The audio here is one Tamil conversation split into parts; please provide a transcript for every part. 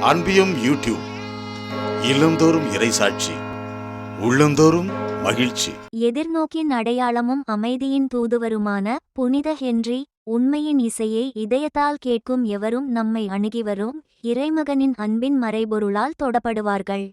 அன்பியும் யூடியூப் இல்லந்தோறும் இறைசாட்சி உள்ளந்தோறும் மகிழ்ச்சி. எதிர்நோக்கின் அடையாளமும் அமைதியின் தூதுவருமான புனித ஹென்றி உண்மையின் இசையை இதயத்தால் கேட்கும் எவரும் நம்மை அணுகிவரும் இறைமகனின் அன்பின் மறைபொருளால் தொடப்படுவார்கள்.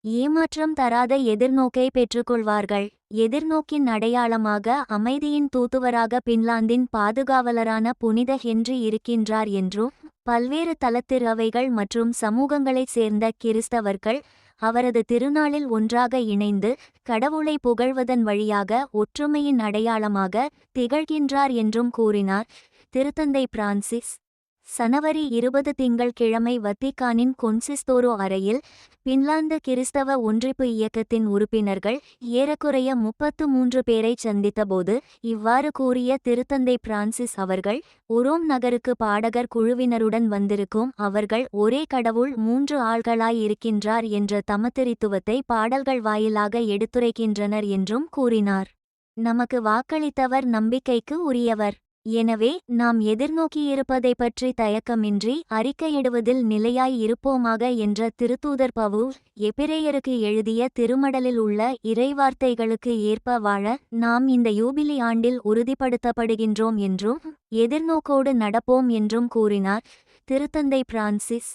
ஏமாற்றம் தராத எதிர்நோக்கை பெற்றுக்கொள்வார்கள். எதிர்நோக்கின் அடையாளமாக அமைதியின் தூத்துவராக பின்லாந்தின் பாதுகாவலரான புனித ஹென்றி இருக்கின்றார் என்றும் பல்வேறு தலத்திறவைகள் மற்றும் சமூகங்களைச் சேர்ந்த கிறிஸ்தவர்கள் அவரது திருநாளில் ஒன்றாக இணைந்து கடவுளை புகழ்வதன் வழியாக ஒற்றுமையின் அடையாளமாக திகழ்கின்றார் என்றும் கூறினார். திருத்தந்தை பிரான்சிஸ் சனவரி இருபது திங்கள் கிழமை வத்திக்கானின் கொன்சிஸ்தோரோ அறையில் பின்லாந்து கிறிஸ்தவ ஒன்றிப்பு இயக்கத்தின் உறுப்பினர்கள் ஏறக்குறைய முப்பத்து மூன்று பேரை சந்தித்தபோது இவ்வாறு கூறிய திருத்தந்தை பிரான்சிஸ் அவர்கள் உரோம் நகருக்கு பாடகர் குழுவினருடன் வந்திருக்கும் அவர்கள் ஒரே கடவுள் மூன்று ஆள்களாயிருக்கின்றார் என்ற தமத்திரித்துவத்தை பாடல்கள் வாயிலாக எடுத்துரைக்கின்றனர் என்றும் கூறினார். நமக்கு வாக்களித்தவர் நம்பிக்கைக்கு உரியவர். எனவே நாம் எதிர்நோக்கியிருப்பதை பற்றி தயக்கமின்றி அறிக்கையிடுவதில் நிலையாய் இருப்போமாக என்ற திருத்தூதர் பவு எபிரேயருக்கு எழுதிய திருமடலில் உள்ள இறைவார்த்தைகளுக்கு ஏற்ப வாழ நாம் இந்த யூபிலி ஆண்டில் உறுதிப்படுத்தப்படுகின்றோம் என்றும் எதிர்நோக்கோடு நடப்போம் என்றும் கூறினார் திருத்தந்தை பிரான்சிஸ்.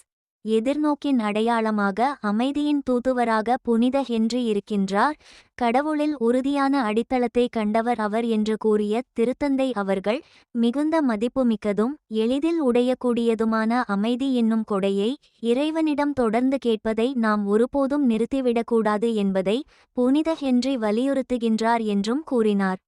எதிர்நோக்கின் அடையாளமாக அமைதியின் தூதுவராக புனித ஹென்றி இருக்கின்றார். கடவுளில் உறுதியான அடித்தளத்தை கண்டவர் அவர் என்று கூறிய திருத்தந்தை அவர்கள் மிகுந்த மதிப்புமிக்கதும் எளிதில் உடையக்கூடியதுமான அமைதி என்னும் கொடையை இறைவனிடம் தொடர்ந்து கேட்பதை நாம் ஒருபோதும் நிறுத்திவிடக்கூடாது என்பதை புனித ஹென்றி வலியுறுத்துகின்றார் என்றும் கூறினார்.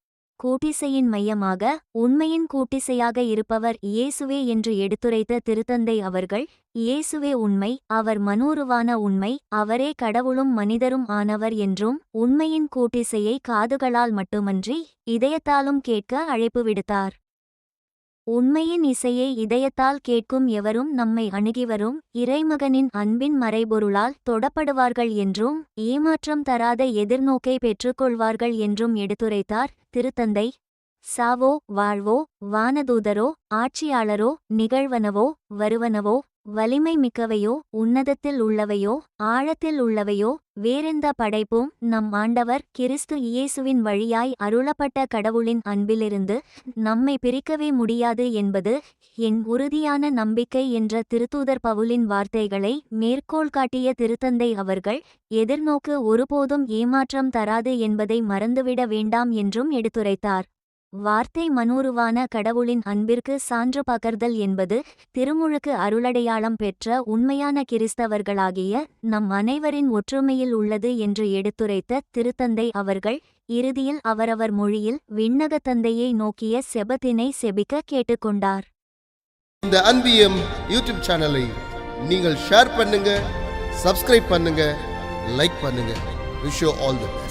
கூட்டிசையின் மையமாக உண்மையின் கூட்டிசையாக இருப்பவர் இயேசுவே என்று எடுத்துரைத்த திருத்தந்தை அவர்கள் இயேசுவே உண்மை அவர் மனூருவான உண்மை அவரே கடவுளும் மனிதரும் ஆனவர் என்றும் உண்மையின் கூட்டிசையை காதுகளால் மட்டுமன்றி இதயத்தாலும் கேட்க அழைப்பு விடுத்தார். உண்மையின் இசையை இதயத்தால் கேட்கும் எவரும் நம்மை அணுகிவரும் இறைமகனின் அன்பின் மறைபொருளால் தொடப்படுவார்கள் என்றும் ஏமாற்றம் தராத எதிர்நோக்கை பெற்றுக்கொள்வார்கள் என்றும் எடுத்துரைத்தார் திருத்தந்தை. சாவோ வாழ்வோ வானதூதரோ ஆட்சியாளரோ நிகழ்வனவோ வருவனவோ வலிமை மிக்கவையோ உன்னதத்தில் உள்ளவையோ ஆழத்தில் உள்ளவையோ வேறெந்த படைப்பும் நம் ஆண்டவர் கிறிஸ்து இயேசுவின் வழியாய் அருளப்பட்ட கடவுளின் அன்பிலிருந்து நம்மை பிரிக்கவே முடியாது என்பது என் உறுதியான நம்பிக்கை என்ற திருத்தூதர் பவுலின் வார்த்தைகளை மேற்கோள் காட்டிய திருத்தந்தை அவர்கள் எதிர்நோக்கு ஒருபோதும் ஏமாற்றம் தராது என்பதை மறந்துவிட வேண்டாம் என்றும் எடுத்துரைத்தார். வார்த்தை மனூருவான கடவுளின் அன்பிற்கு சான்று பகர்தல் என்பது திருமுழுக்கு அருளடையாளம் பெற்ற உண்மையான கிறிஸ்தவர்களாகிய நம் அனைவரின் ஒற்றுமையில் உள்ளது என்று எடுத்துரைத்த திருத்தந்தை அவர்கள் இறுதியில் அவரவர் மொழியில் விண்ணக தந்தையை நோக்கிய செபத்தினை செபிக்க கேட்டுக்கொண்டார். இந்த அன்பியம் யூடியூப் சேனலை நீங்கள் ஷேர் பண்ணுங்க சப்ஸ்கிரைப் பண்ணுங்க லைக் பண்ணுங்க. Wish all the best